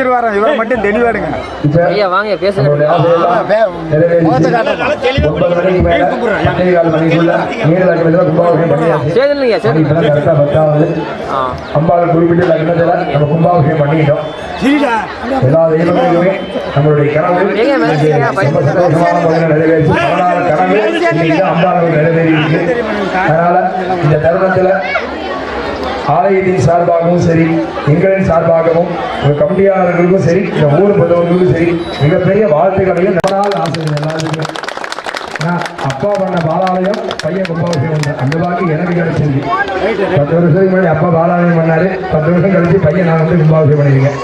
செஞ்சிருவாராம் இவரை மட்டும் தெளிவாடுங்க. ஐயா வாங்க பேசுங்க. குறிப்பிட்ட லக்னத்துல நம்ம கும்பாபிஷேகம் பண்ணிட்டோம் எல்லா நம்மளுடைய கனவு சந்தோஷமான முறையில் கனவு இன்னைக்கு அம்பாளுக்கு நிறைவேறி இருக்கு. அதனால இந்த தருணத்துல ஆலயத்தின் சார்பாகவும் சரி எங்களின் சார்பாகவும் கமிட்டியாளர்களுக்கும் சரி இந்த ஊர் பொதுவர்களுக்கும் சரி மிகப்பெரிய வாழ்த்துக்களையும் நாள் ஆசை எல்லாருக்கும் ஏன்னா, அப்பா பண்ண பாலாலயம் பையன் கும்பாபிஷேகம் அந்த பாக்கி எனக்கு கிடைச்சிருக்கு. பத்து வருஷத்துக்கு முன்னாடி அப்பா பாலாலயம் பண்ணாரு. பத்து வருஷம் கழிச்சு பையன் நான் வந்து கும்பாபிஷேகம் பண்ணியிருக்கேன்.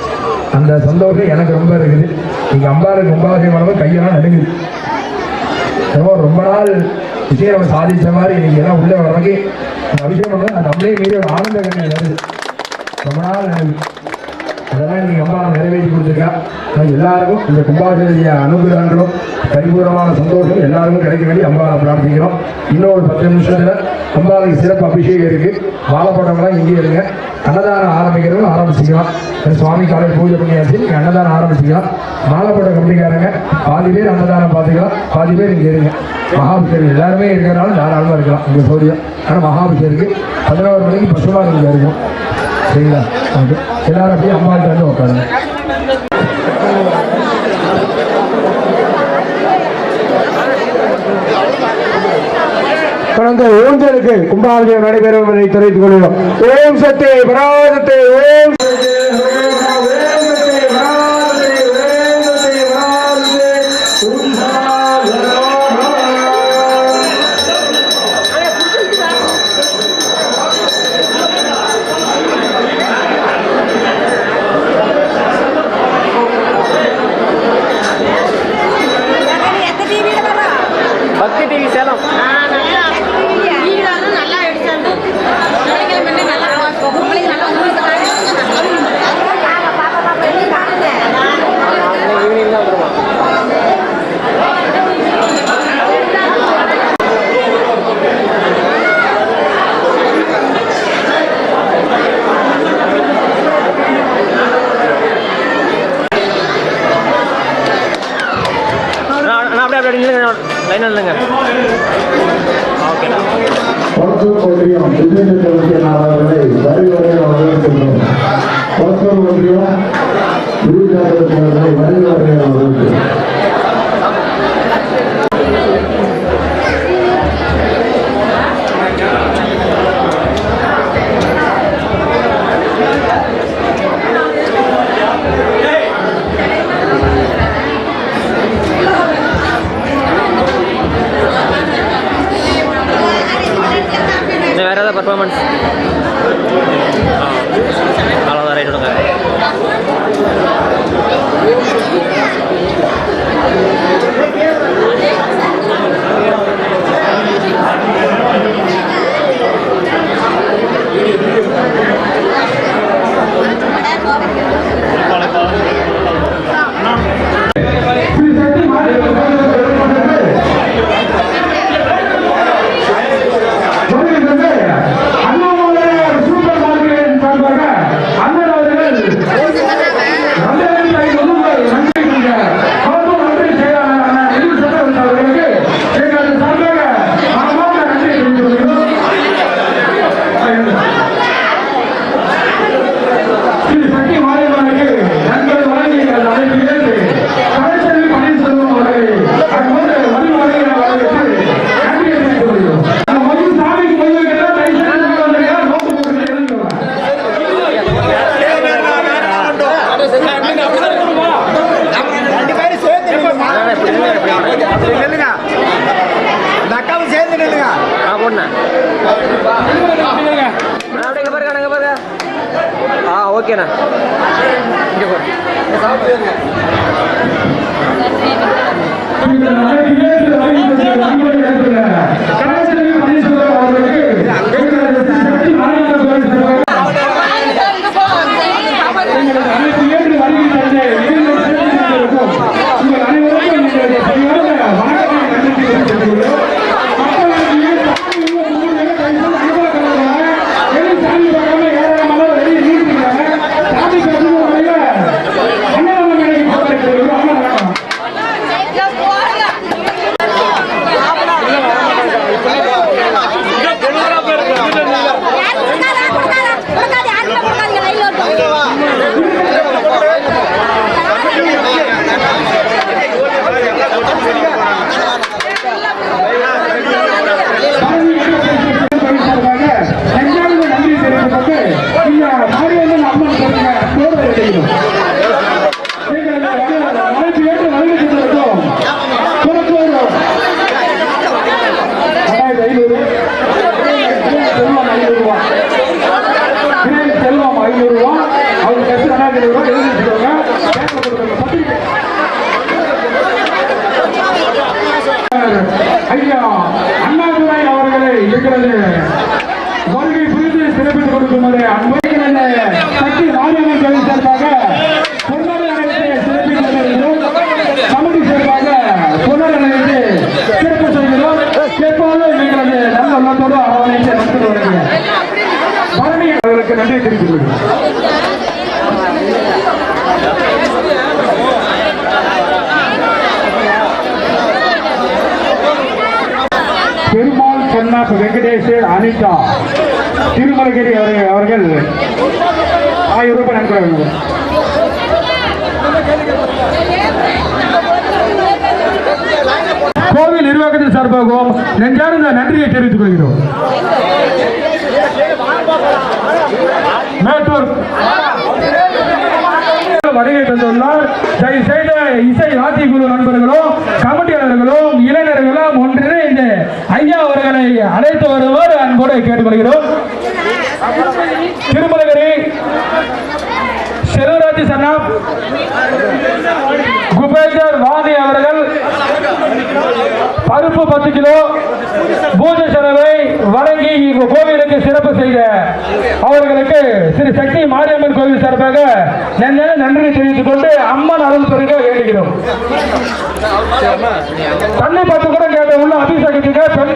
அந்த சந்தோஷம் எனக்கு ரொம்ப இருக்குது. எங்கள் அம்பாளுக்கு கும்பாபிஷேகம் பண்ணும்போது கையெல்லாம் நடுங்குது. ரொம்ப ரொம்ப நாள் விஷயம் நம்ம சாதிச்ச மாதிரி இன்னைக்கு எல்லாம் உள்ள வர்றதுக்கு அந்த அபிஷேகம் பண்ணா நம்மளே மீறி ஒரு ஆனந்த கண்ணி வருது. ரொம்ப நாள் அதெல்லாம் இன்னைக்கு அம்மா நிறைவேற்றி கொடுத்துருக்கா. எல்லாருக்கும் இந்த கும்பாபிஷேக அனுகிரகங்களும் பரிபூர்ணமான சந்தோஷம் எல்லாருக்கும் கிடைக்க வேண்டி அம்பாவை பிரார்த்திக்கிறோம். இன்னும் ஒரு பத்து நிமிஷத்துல அம்பாவுக்கு சிறப்பு அபிஷேகம் இருக்கு. வாழைப்பழம்லாம் இங்கே இருங்க அன்னதானம் ஆரம்பிக்கிறவங்க ஆரம்பிச்சுக்கலாம் சுவாமி காலையில் பூஜை பண்ணியாச்சு நீங்கள் அன்னதானம் ஆரம்பிச்சுக்கலாம் மாலைப்பட கம்பெனிக்காரங்க பாதி பேர் அன்னதானம் பார்த்துக்கலாம் பாதி பேர் இங்கே இருங்க. மகாபிஷேகம் எல்லாருமே இருக்கிறனால தாராளமாக இருக்கலாம் இங்கே சௌரியம் ஆனால் மகாபிஷேகத்துக்கு பதினோரு மணிக்கு பசுமாக இங்கே இருக்கும். சரிங்களா? ஓகே. எல்லாரும் அப்படியே அம்மாட்ட வந்து உட்காருங்க. தொடர்ந்து ஊஞ்சலுக்கு கும்பாபிஷேகம் நடைபெறும் என்பதை தெரிவித்துக் கொள்கிறோம் ஓம் சக்தி பராசக்தி ஓம் ஓம் நில்லுங்க ஓகேண்ணா ஓகேண்ணா இங்கே பாரு ஐநூறு ரூபா எழுதி வச்சுக்கோங்க பேங்க்ல கொடுக்குற பத்திரிக்கை ஐயா அண்ணாதுரை அவர்களை இருக்கிறது வருகை புரிந்து சிறப்பித்துக் கொடுக்குமாறு அன்பைக்கிறத சக்தி மாரியம்மன் கோயில் சார்பாக பொன்னாடை சிறப்பித்து வருகிறோம் கமிட்டி சார்பாக பொன்னாடை சிறப்பு செய்கிறோம். எப்போதும் எங்களது நல்ல உள்ளத்தோடு அரவணைத்து நடத்தி வருகிறோம் பரணி அவர்களுக்கு நன்றி தெரிவித்துக் ஆயிரம் கோவில் நிர்வாகத்தின் சார்பாகவும் நெஞ்சார்ந்த நன்றியை தெரிவித்துக் கொள்கிறோம். மேட்டூர். வருகை தந்துள்ளார். தயவு செய்த இசை ஆட்சி குழு நண்பர்களும் கமிட்டியாளர்களும் இளைஞர்களும் ஒன்றிணைந்து ஐயா அவர்களை அழைத்து வருமாறு அன்போடு கேட்டுக்கொள்கிறோம். குபேந்தர் வாணி அவர்கள் பருப்பு பத்து கிலோ பூஜை செலவை வழங்கி கோவிலுக்கு சிறப்பு செய்த அவர்களுக்கு ஸ்ரீ சக்தி மாரியம்மன் கோவில் சார்பாக நன்றி நன்றி தெரிவித்துக் கொண்டு அம்மன் அருள் பெருக வேண்டுகிறோம். தண்ணி பத்து கூட கேட்ட உள்ள அபிஷேகத்துக்கு பெண்